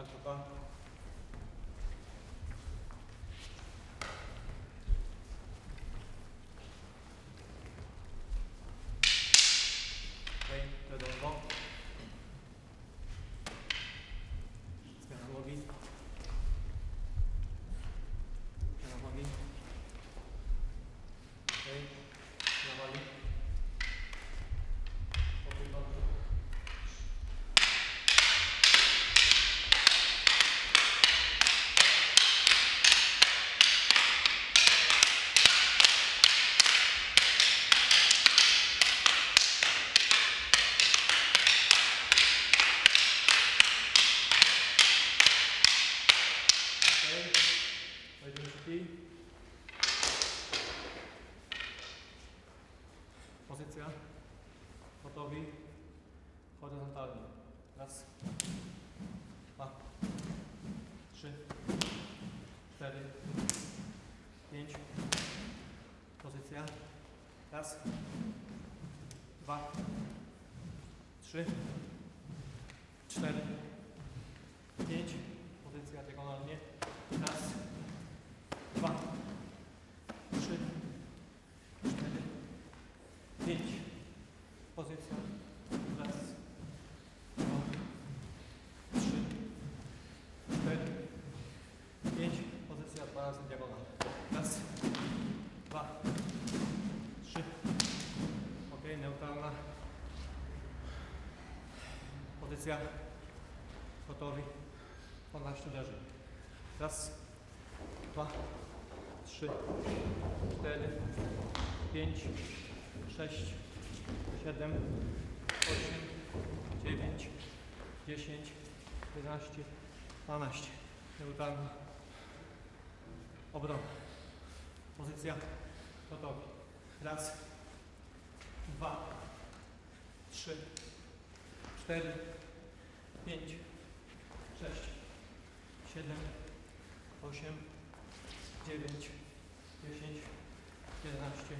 なんとかはいどう szybciej. Pozycja. Gotowi. Horyzontalnie. Raz. Dwa. Trzy. Cztery. Pięć. Pozycja. Raz. Dwa. Trzy. Cztery. Pięć. Pozycja diagonalnie. Raz. Dwa. Trzy. Cztery. Pięć. Pozycja. Raz. Dwa. Trzy. Cztery. Pięć. Razy diagonalnie. Raz. Dwa. Trzy. Ok, neutralna. Pozycja. Gotowi. 12 uderzeń. Raz, dwa, trzy, cztery, pięć, sześć, siedem, osiem, dziewięć, dziesięć, jedenaście, dwanaście. Neutralna. Obrona. Pozycja. Gotowi. Raz, dwa, trzy, cztery, pięć, sześć, siedem, osiem, dziewięć, dziesięć, jedenaście,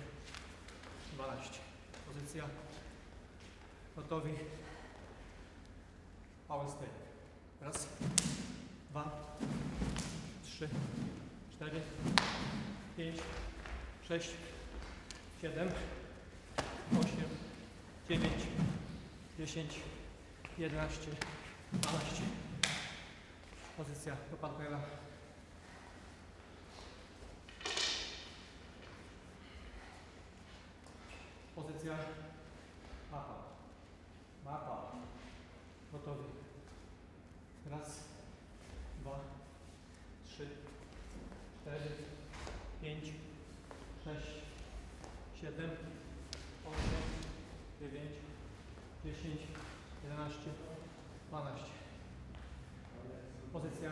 dwanaście. Pozycja. Gotowi. Power stake. Raz, dwa, trzy, cztery, pięć, sześć, siedem, osiem, dziewięć, dziesięć, jedenaście, dwanaście. Pozycja do partnera. Pozycja mapa. Mapa. Gotowy. Raz, 4, 5, 6, 7, 8, 9, 10, 11, 12. Pozycja.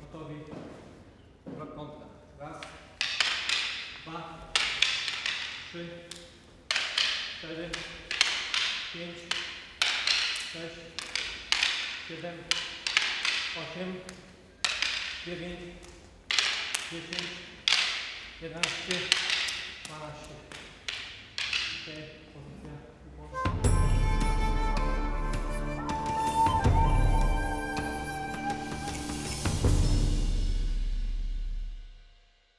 Gotowi. Dwakątna. Raz, dwa, trzy, cztery, pięć, sześć, siedem, osiem, dziewięć, dziesięć, jedenaście, dwanaście. Okay.